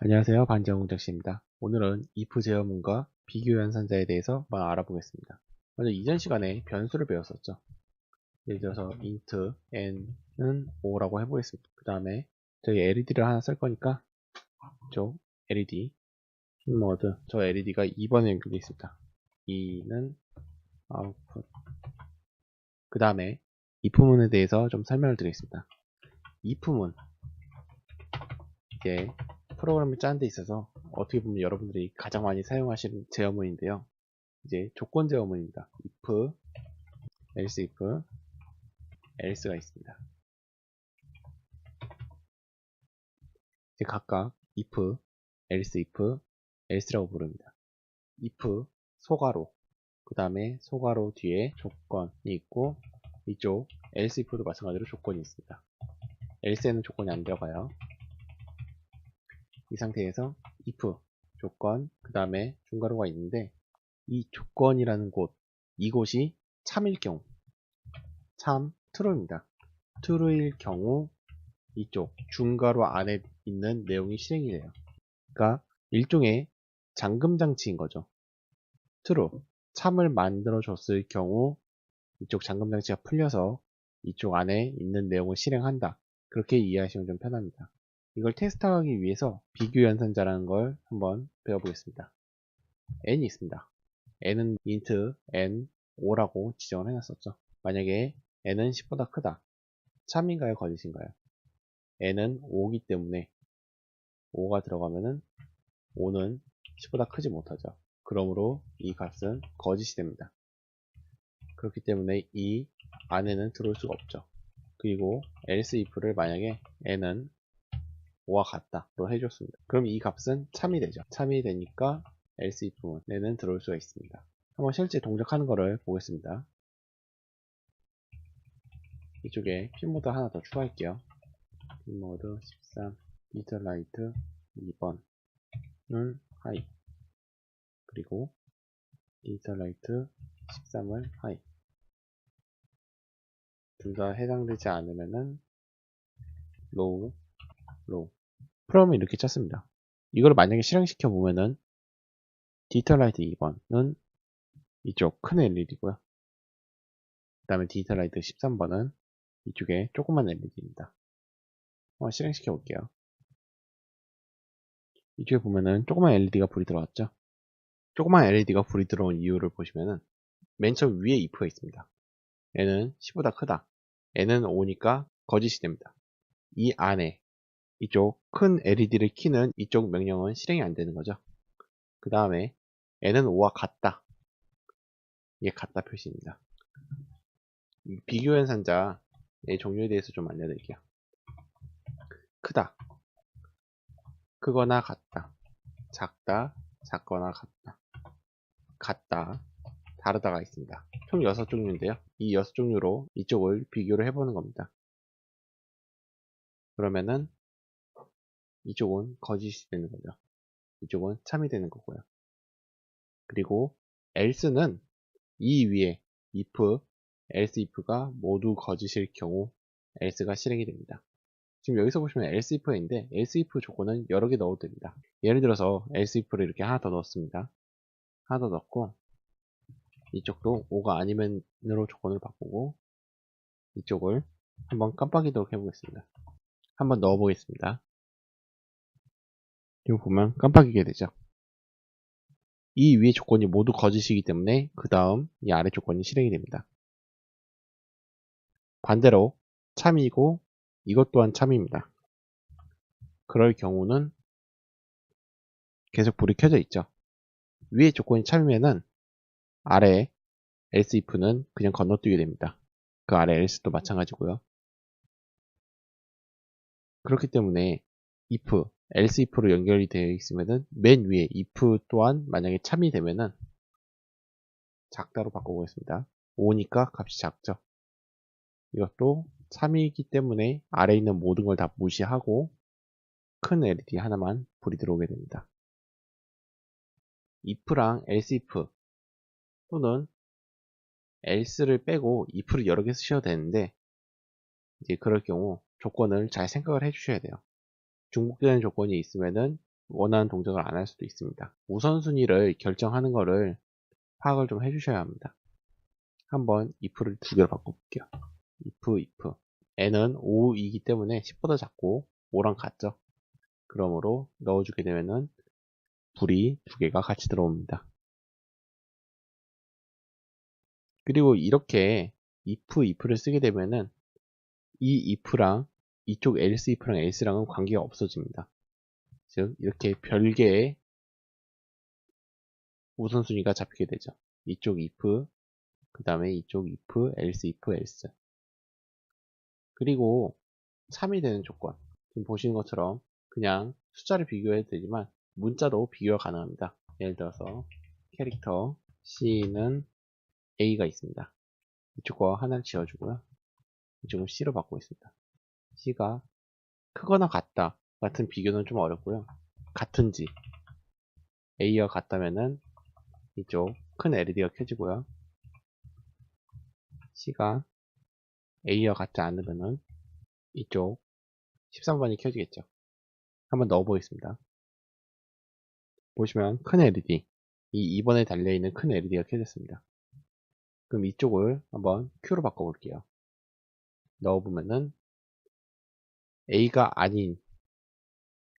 안녕하세요. 반지영공작씨입니다. 오늘은 if 제어문과 비교 연산자에 대해서 한번 알아보겠습니다. 먼저 이전 시간에 변수를 배웠었죠. 예를 들어서 int n은 5라고 해보겠습니다. 그 다음에 저희 LED를 하나 쓸 거니까 이쪽 LED 핀모드 저 LED가 2번에 연결되어 있습니다. 2는 아웃풋 그 다음에 if문에 대해서 좀 설명을 드리겠습니다. if문 이게 프로그램을 짜는 데 있어서 어떻게 보면 여러분들이 가장 많이 사용하시는 제어문인데요. 이제 조건 제어문입니다. if, else if, else가 있습니다. 이제 각각 if, else if, else라고 부릅니다. if 소가로, 그 다음에 소가로 뒤에 조건이 있고 이쪽 else if도 마찬가지로 조건이 있습니다. else에는 조건이 안 들어가요. 이 상태에서 if 조건 그 다음에 중괄호가 있는데 이 조건이라는 곳 이곳이 참일 경우 참 true입니다. true일 경우 이쪽 중괄호 안에 있는 내용이 실행이 돼요. 그러니까 일종의 잠금 장치인 거죠. true 참을 만들어 줬을 경우 이쪽 잠금 장치가 풀려서 이쪽 안에 있는 내용을 실행한다. 그렇게 이해하시면 좀 편합니다. 이걸 테스트하기 위해서 비교 연산자라는 걸 한번 배워보겠습니다. n이 있습니다. n은 int n 5라고 지정을 해놨었죠. 만약에 n은 10보다 크다. 참인가요? 거짓인가요? n은 5기 때문에 5가 들어가면은 5는 10보다 크지 못하죠. 그러므로 이 값은 거짓이 됩니다. 그렇기 때문에 이 안에는 들어올 수가 없죠. 그리고 else if를 만약에 n은 5와 같다로 해줬습니다. 그럼 이 값은 참이 되죠. 참이 되니까 else if문에는 들어올 수가 있습니다. 한번 실제 동작하는 거를 보겠습니다. 이쪽에 핀모드 하나 더 추가할게요. 핀모드 13 디지털 라이트 2번은 하이 그리고 디지털 라이트 13을 하이 둘 다 해당되지 않으면은 로우 로우 프롬을 이렇게 짰습니다. 이걸 만약에 실행시켜 보면은 디지털 라이트 2번은 이쪽 큰 LED고요. 그 다음에 디지털 라이트 13번은 이쪽에 조그만 LED입니다. 한번 실행시켜 볼게요. 이쪽에 보면은 조그만 LED가 불이 들어왔죠. 조그만 LED가 불이 들어온 이유를 보시면은 맨 처음 위에 if가 있습니다. n은 10보다 크다. n은 5니까 거짓이 됩니다. 이 안에 이쪽 큰 LED를 키는 이쪽 명령은 실행이 안 되는 거죠. 그 다음에 n은 5와 같다. 이게 같다 표시입니다. 비교 연산자의 종류에 대해서 좀 알려드릴게요. 크다. 크거나 같다. 작다. 작거나 같다. 같다. 다르다가 있습니다. 총 6종류인데요. 이 6종류로 이쪽을 비교를 해보는 겁니다. 그러면은 이쪽은 거짓이 되는 거죠. 이쪽은 참이 되는 거고요. 그리고 else는 이 위에 if, else if가 모두 거짓일 경우 else가 실행이 됩니다. 지금 여기서 보시면 else if인데 else if 조건은 여러 개 넣어도 됩니다. 예를 들어서 else if를 이렇게 하나 더 넣었습니다. 하나 더 넣고 이쪽도 5가 아니면으로 조건을 바꾸고 이쪽을 한번 깜빡이도록 해보겠습니다. 한번 넣어보겠습니다. 이거 보면 깜빡이게 되죠. 이 위의 조건이 모두 거짓이기 때문에 그 다음 이 아래 조건이 실행이 됩니다. 반대로 참이고 이것 또한 참입니다. 그럴 경우는 계속 불이 켜져 있죠. 위의 조건이 참이면은 아래 else if는 그냥 건너뛰게 됩니다. 그 아래 else도 마찬가지고요. 그렇기 때문에 if, else if로 연결이 되어 있으면은 맨 위에 if 또한 만약에 참이 되면은 작다로 바꿔보겠습니다. 5니까 값이 작죠. 이것도 참이기 때문에 아래에 있는 모든 걸 다 무시하고 큰 LED 하나만 불이 들어오게 됩니다. if랑 else if 또는 else를 빼고 if를 여러 개 쓰셔도 되는데 이제 그럴 경우 조건을 잘 생각을 해 주셔야 돼요. 중복되는 조건이 있으면은 원하는 동작을 안 할 수도 있습니다. 우선순위를 결정하는 거를 파악을 좀 해주셔야 합니다. 한번 if를 두 개로 바꿔볼게요. if, if. n은 5이기 때문에 10보다 작고 5랑 같죠. 그러므로 넣어주게 되면은 불이 두 개가 같이 들어옵니다. 그리고 이렇게 if, if를 쓰게 되면은 이 if랑 이쪽 else if랑 else랑은 관계가 없어집니다. 즉 이렇게 별개의 우선순위가 잡히게 되죠. 이쪽 if, 그 다음에 이쪽 if, else if, else. 그리고 3이 되는 조건. 지금 보시는 것처럼 그냥 숫자를 비교해도 되지만 문자도 비교가 가능합니다. 예를 들어서 캐릭터 C는 A가 있습니다. 이쪽 거 하나를 지워주고요. 이쪽은 C로 바꾸고 있습니다. C가 크거나 같다 같은 비교는 좀 어렵고요. 같은지 A와 같다면은 이쪽 큰 LED가 켜지고요. C가 A와 같지 않으면은 이쪽 13번이 켜지겠죠. 한번 넣어 보겠습니다. 보시면 큰 LED 이 2번에 달려있는 큰 LED가 켜졌습니다. 그럼 이쪽을 한번 Q로 바꿔볼게요. 넣어보면은 A가 아닌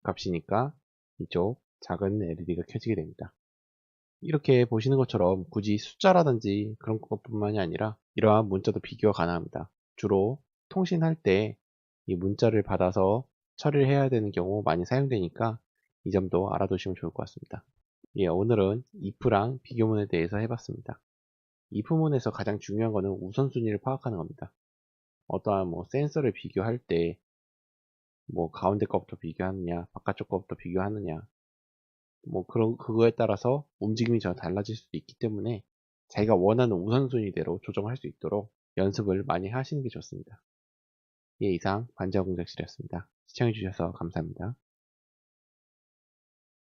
값이니까 이쪽 작은 LED가 켜지게 됩니다. 이렇게 보시는 것처럼 굳이 숫자라든지 그런 것뿐만이 아니라 이러한 문자도 비교가 가능합니다. 주로 통신할 때 이 문자를 받아서 처리를 해야 되는 경우 많이 사용되니까 이 점도 알아두시면 좋을 것 같습니다. 예, 오늘은 if랑 비교문에 대해서 해봤습니다. if문에서 가장 중요한 것은 우선순위를 파악하는 겁니다. 어떠한 뭐 센서를 비교할 때 뭐 가운데 것부터 비교하느냐, 바깥쪽 것부터 비교하느냐, 뭐 그런 그거에 따라서 움직임이 전 달라질 수도 있기 때문에 자기가 원하는 우선순위대로 조정할 수 있도록 연습을 많이 하시는 게 좋습니다. 예, 이상 반자공작실이었습니다. 시청해주셔서 감사합니다.